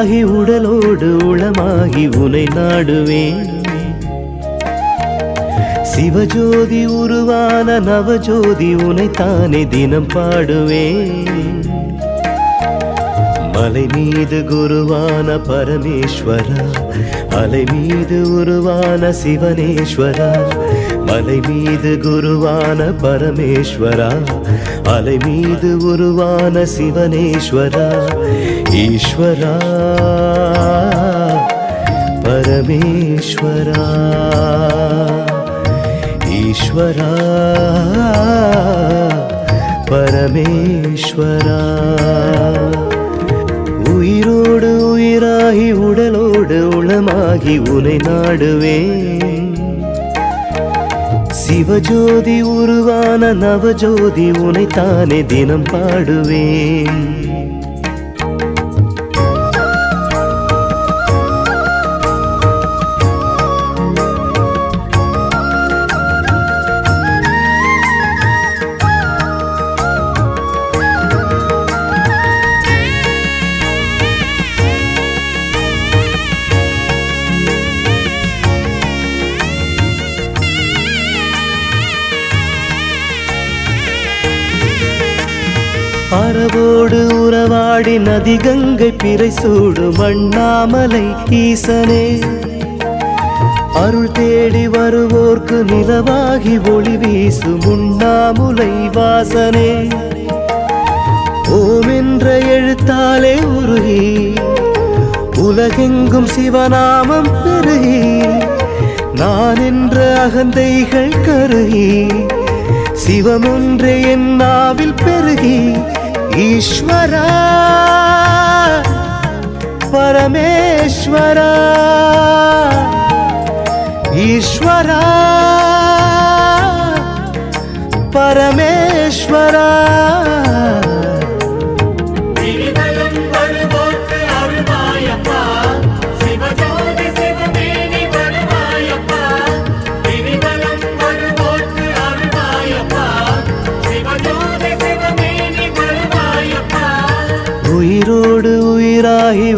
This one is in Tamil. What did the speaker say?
உயிராகி உடலோடு உளமாகி உனை நாடுவேன். சிவஜோதி உருவான நவஜோதி உனைத்தானே தினம் பாடுவேன். மலை மீது குருவான பரமேஸ்வரா அலை மீது உருவான சிவனேஸ்வரா மலை மீது குருவான பரமேஸ்வரா அலை மீது உருவான சிவனேஸ்வரா ஈஸ்வரா பரமேஸ்வரா ஈஸ்வரா பரமேஸ்வரா உயிராகி உடலோடு உளமாகி உனை நாடுவேன். சிவஜோதி உருவான நவஜோதி உனைத்தானே தினம் பாடுவேன். அறவோடு உறவாடி நதி கங்கை பிறை சூடும் அண்ணாமலை ஈசனே. அருள் தேடி வருவோர்க்கு நிலவாகி ஒளி வீசும் உண்ணாமுலை வாசனே. ஓம் என்ற எழுத்தாலே உருகி உலகெங்கும் சிவநாமம் பெருகி நான் என்ற அகந்தைகள் கருகி சிவமொன்றே என் நாவில் பெருகி ఈశ్వర పరమేశ్వర ఈశ్వర పరమేశ్వర. உயிரோடு உயிராகி